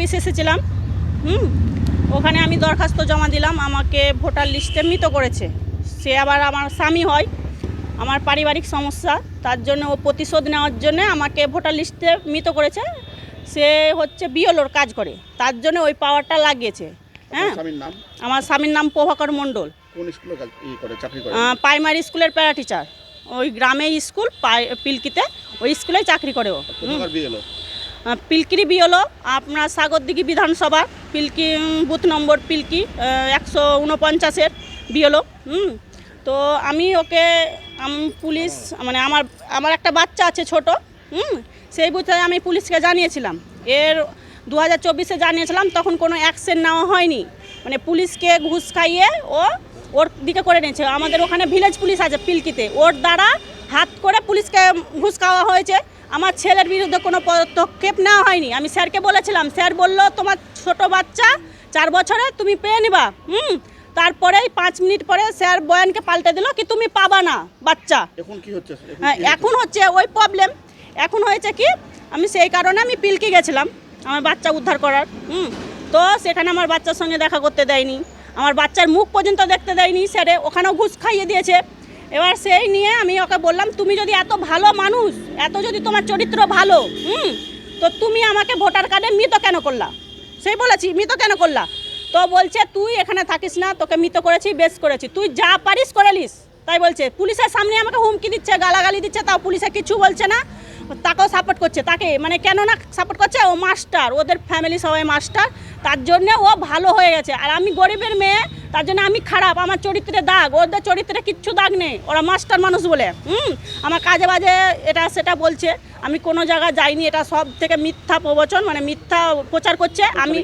Office এসেছিলাম হুম? ওখানে আমি দরখাস্ত জমা দিলাম আমাকে ভোটার লিস্টে মৃত করেছে। সে আবার আমার স্বামী হয় আমার পারিবারিক সমস্যা তার জন্য ও প্রতিশোধ নেওয়ার জন্য আমাকে ভোটার লিস্টে মৃত করেছে। সে হচ্ছে বিয়লোর কাজ করে তার জন্য ওই পাওয়ারটা লাগিয়েছে হ্যাঁ? আমার স্বামীর নাম প্রভাকর মণ্ডল। স্কুলে প্রাইমারি স্কুলের প্যারা টিচার ওই গ্রামে স্কুল পিলকিতে ওই স্কুলেই চাকরি করে ও পিলকিরি বি হলো। আপনার সাগরদিঘি বিধানসভা, পিলকি বুথ নম্বর পিলকি একশো উনপঞ্চাশের বি হলো, হুম? তো আমি ওকে পুলিশ মানে আমার আমার একটা বাচ্চা আছে ছোট, হুম? সেই বুথে আমি পুলিশকে জানিয়েছিলাম। এর দু হাজার চব্বিশে জানিয়েছিলাম, তখন কোনো অ্যাকশন নেওয়া হয়নি। মানে পুলিশকে ঘুষ খাইয়ে ও ওর দিকে করে নিয়েছে। আমাদের ওখানে ভিলেজ পুলিশ আছে পিলকিতে। ওর দ্বারা হাত করে পুলিশকে ঘুষ খাওয়া হয়েছে। আমার ছেলের বিরুদ্ধে কোনো পদক্ষেপ নেওয়া হয়নি। আমি স্যারকে বলেছিলাম স্যার বলল তোমার ছোট বাচ্চা চার বছরে তুমি পেয়ে নিবা। হুম তারপরেই পাঁচ মিনিট পরে স্যার বয়ানকে পাল্টে দিল কি তুমি পাবা না বাচ্চা। এখন কি হচ্ছে? এখন হ্যাঁ, হচ্ছে? ওই প্রবলেম এখন হয়েছে কি আমি সেই কারণে আমি পিলকি গেছিলাম আমার বাচ্চা উদ্ধার করার। হুম তো সেখানে আমার বাচ্চার সঙ্গে দেখা করতে দেয়নি। আমার বাচ্চার মুখ পর্যন্ত দেখতে দেয়নি। স্যারে ওখানেও ঘুষ খাইয়ে দিয়েছে। এবার সেই নিয়ে আমি ওকে বললাম, তুমি যদি এত ভালো মানুষ, এত যদি তোমার চরিত্র ভালো, হুম, তো তুমি আমাকে ভোটার কার্ডে মৃত কেন করলা? সেই বলেছি, মৃত কেন করলা? তো বলছে, তুই এখানে থাকিস না, তোকে মৃত করেছি, বেশ করেছি। তুই যা পারিস করে নিস। তাই বলছে পুলিশের সামনে আমাকে হুমকি দিচ্ছে গালাগালি দিচ্ছে তাও পুলিশে কিছু বলছে না। তাকেও সাপোর্ট করছে। তাকে মানে কেন না সাপোর্ট করছে? ও মাস্টার ওদের ফ্যামিলি সবাই মাস্টার তার জন্য ও ভালো হয়ে গেছে। আর আমি গরিবের মেয়ে তার জন্য আমি খারাপ। আমার চরিত্রে দাগ ওদের চরিত্রে কিচ্ছু দাগ নেই। ওরা মাস্টার মানুষ বলে। হুম? আমার কাজে বাজে এটা সেটা বলছে। আমি কোনো জায়গায় যাইনি। এটা সব থেকে মিথ্যা প্রবচন মানে মিথ্যা প্রচার করছে। আমি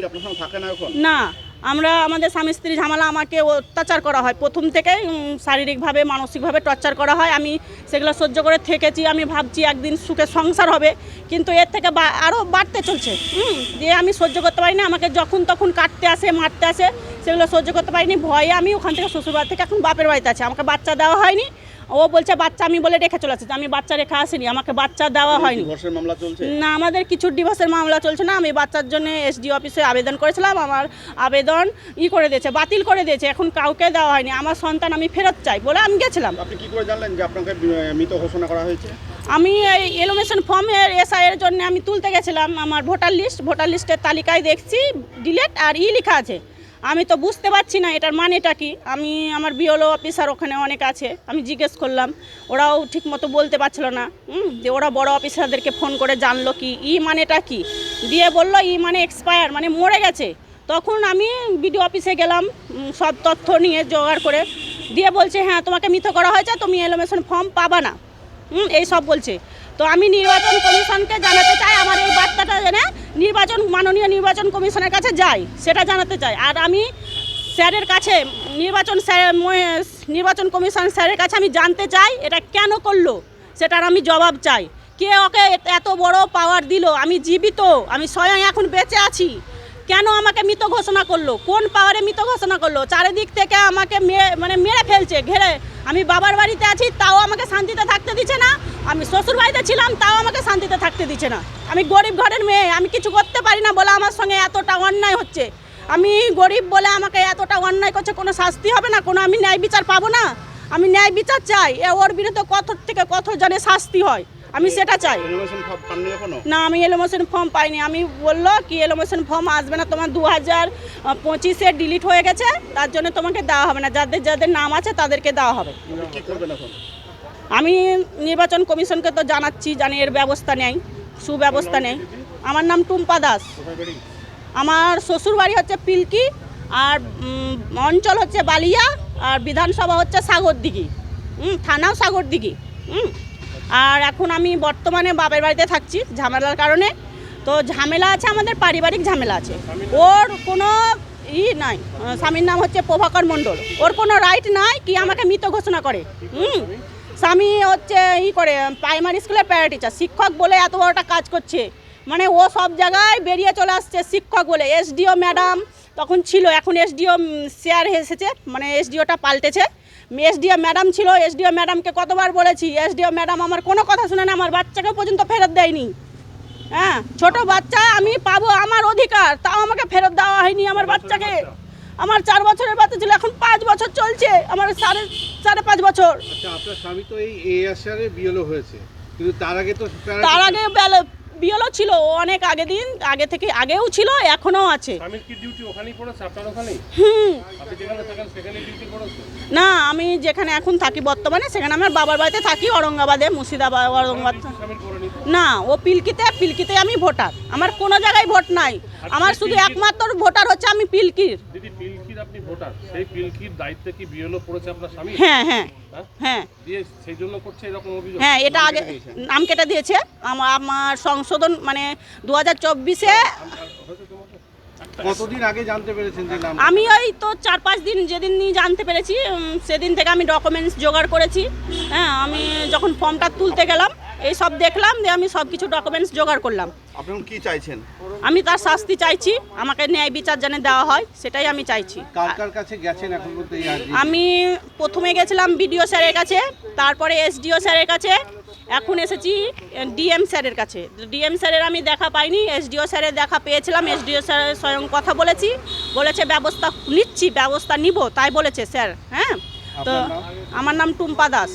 না। আমরা আমাদের স্বামী স্ত্রী ঝামেলা আমাকে অত্যাচার করা হয়। প্রথম উম, শারীরিকভাবে মানসিকভাবে টর্চার করা হয়। আমি সেগুলো সহ্য করে থেকেছি। আমি ভাবছি একদিন সুখে সংসার হবে। কিন্তু এর থেকে আরও বাড়তে চলছে। হুম দিয়ে আমি সহ্য করতে পারি না আমাকে যখন তখন কাটতে আসে মারতে আসে সেগুলো সহ্য করতে পারিনি। ভয়ে আমি ওখান থেকে শ্বশুরবাড়ি থেকে এখন বাপের বাড়িতে আছে। আমাকে বাচ্চা দেওয়া হয়নি। ও বলছে বাচ্চা আমি বলে রেখে চলে আসছে। আমি বাচ্চা রেখে আসিনি আমাকে বাচ্চা দেওয়া হয়নি। না আমাদের কিছু ডিভোর্সের মামলা চলছে না। আমি বাচ্চার জন্য এসডি অফিসে আবেদন করেছিলাম আমার আবেদন ই করে দিয়েছে বাতিল করে দিয়েছে। এখন কাউকে দেওয়া হয়নি। আমার সন্তান আমি ফেরত চাই বলে আমি গেছিলাম। আপনি কি করে জানলেন যে আপনাকে মৃত ঘোষণা করা হয়েছে? আমি এই এলোমেশন ফর্মের এসআই এর জন্য আমি তুলতে গেছিলাম। আমার ভোটার লিস্ট ভোটার লিস্টের তালিকায় দেখছি ডিলেট আর ই লেখা আছে। আমি তো বুঝতে পারছি না এটার মানেটা কি। আমি আমার বিওলো অফিসার ওখানে অনেক আছে, আমি জিজ্ঞেস করলাম, ওরাও ঠিক মতো বলতে পারছিল না যে ওরা বড় অফিসারদেরকে ফোন করে জানলো কি, ই মানেটা কি? দিয়ে বলল, ই মানে এক্সপায়ার মানে মরে গেছে। তখন আমি বিডিও অফিসে গেলাম সব তথ্য নিয়ে জোগাড় করে, দিয়ে বলছে হ্যাঁ তোমাকে মিথ্য করা হয়েছে, তুমি এলোমেশন ফর্ম পাবা না। এই সব বলছে। তো আমি নির্বাচন কমিশনকে জানাতে নির্বাচন, মাননীয় নির্বাচন কমিশনের কাছে যাই, সেটা জানাতে চাই। আর আমি স্যারের কাছে, নির্বাচন স্যার নির্বাচন কমিশন স্যারের কাছে আমি জানতে চাই, এটা কেন করল, সেটার আমি জবাব চাই। কে ওকে এত- বড় পাওয়ার দিল? আমি জীবিত, আমি স্বয়ং এখন বেঁচে আছি। কেন আমাকে মৃত ঘোষণা করল? কোন পাওয়ারে মৃত ঘোষণা করল? চারিদিক থেকে আমাকে মানে মেরে ফেলছে, ঘেরে। আমি বাবার বাড়িতে আছি, তাও আমাকে শান্তিতে থাকতে দিচ্ছে না। আমি শ্বশুর বাড়িতে ছিলাম তাও আমাকে শান্তিতে থাকতে দিচ্ছে না। আমি গরিব ঘরের মেয়ে আমি কিছু করতে পারি না বলে আমার সঙ্গে এতটা অন্যায় হচ্ছে। আমি গরিব বলে আমাকে এতটা অন্যায় করছে কোনো শাস্তি হবে না কোনো আমি ন্যায় বিচার পাবো না। আমি ন্যায় বিচার চাই এ ওর বিরুদ্ধে কত থেকে কত জনে শাস্তি হয় আমি সেটা চাই। না আমি এলোমোশন ফর্ম পাইনি। আমি বলল কি এলোমোশন ফর্ম আসবে না? তোমার দু হাজার পঁচিশে ডিলিট হয়ে গেছে তার জন্য তোমাকে দেওয়া হবে না। যাদের যাদের নাম আছে তাদেরকে দেওয়া হবে। আমি নির্বাচন কমিশনকে তো জানাচ্ছি জানি এর ব্যবস্থা নেই, সুব্যবস্থা নেই। আমার নাম টুম্পা দাস। আমার শ্বশুর বাড়ি হচ্ছে পিলকি, আর অঞ্চল হচ্ছে বালিয়া, আর বিধানসভা হচ্ছে সাগরদিঘি। হুম থানাও সাগরদিঘি। হুম আর এখন আমি বর্তমানে বাপের বাড়িতে থাকছি ঝামেলার কারণে। তো ঝামেলা আছে, আমাদের পারিবারিক ঝামেলা আছে। ওর কোনো ই নাই, স্বামীর নাম হচ্ছে প্রভাকর মণ্ডল। ওর কোনো রাইট নাই কি আমাকে মৃত ঘোষণা করে। হুম স্বামী হচ্ছে ই করে প্রাইমারি স্কুলের প্যারা টিচার শিক্ষক বলে এত বড়টা কাজ করছে। মানে ও সব জায়গায় বেরিয়ে চলে আসছে শিক্ষক বলে। এসডিও ম্যাডাম তখন ছিল, এখন এসডিও শেয়ার এসেছে মানে এসডিওটা পাল্টেছে। এসডিও ম্যাডাম ছিল এসডিও ম্যাডামকে কতবার বলেছি এসডিও ম্যাডাম আমার কোনো কথা শুনে না, আমার বাচ্চাকে পর্যন্ত ফেরত দেয়নি। হ্যাঁ ছোট বাচ্চা আমি পাবো আমার অধিকার, তাও আমাকে ফেরত দেওয়া হয়নি আমার বাচ্চাকে। আমার চার বছরের বাচ্চা ছিল এখন পাঁচ বছর চলছে। আমার সাড়ে সাড়ে পাঁচ বছর। আচ্ছা আপনার স্বামী তো এই এ আসারে বিয়েলো হয়েছে। কিন্তু তার আগে তো তার আগে বেলা- বিয়েলো ছিল ও অনেক আগে দিন আগে থেকে আগেও ছিল এখনও আছে। হুম। না আমি যেখানে এখন থাকি বর্তমানে সেখানে আমার বাবার বাড়িতে থাকি ঔরঙ্গাবাদে মুর্শিদাবাদ ঔরঙ্গাবাদ। নিতে না ও পিলকিতে পিলকিতে আমি ভোটার। আমার কোনো জায়গায় ভোট নাই। আমার শুধু একমাত্র ভোটার হচ্ছে আমি পিলকির। দিদি পিলকির আপনি ভোটার? সেই পিলকির দায়িত্বে কি বিএলও পড়েছে আপনার স্বামী হ্যাঁ হ্যাঁ। হ্যাঁ? হ্যাঁ সেই জন্য করছে এরকম অভিযোগ। হ্যাঁ এটা আগে নাম কেটে দিয়েছে। আমার আমার সংশোধন মানে দু হাজার চব্বিশে কতদিন আগে জানতে পেরেছেন যে নাম? আমি ওই তো চার পাঁচ দিন যেদিন নিয়ে জানতে পেরেছি সেদিন থেকে আমি ডকুমেন্টস জোগাড় করেছি। হ্যাঁ আমি যখন ফর্মটা তুলতে গেলাম এই সব দেখলাম দিয়ে আমি সব কিছু ডকুমেন্টস জোগাড় করলাম। আপনি কি চাইছেন? আমি তার শাস্তি চাইছি আমাকে ন্যায় বিচার যেন দেওয়া হয় সেটাই আমি চাইছি। কার কার কাছে গেছেন এখন পর্যন্ত এই আর্জি? আমি প্রথমে গেছিলাম বিডিও স্যারের কাছে তারপরে এসডিও স্যারের কাছে এখন এসেছি ডিএম স্যারের কাছে। ডিএম স্যারের আমি দেখা পাইনি এসডিও স্যারের দেখা পেয়েছিলাম এসডিও স্যার স্বয়ং কথা বলেছি বলেছে ব্যবস্থা নিচ্ছি ব্যবস্থা নিব তাই বলেছে স্যার হ্যাঁ? তো আপনার নাম? আমার নাম টুম্পা দাস।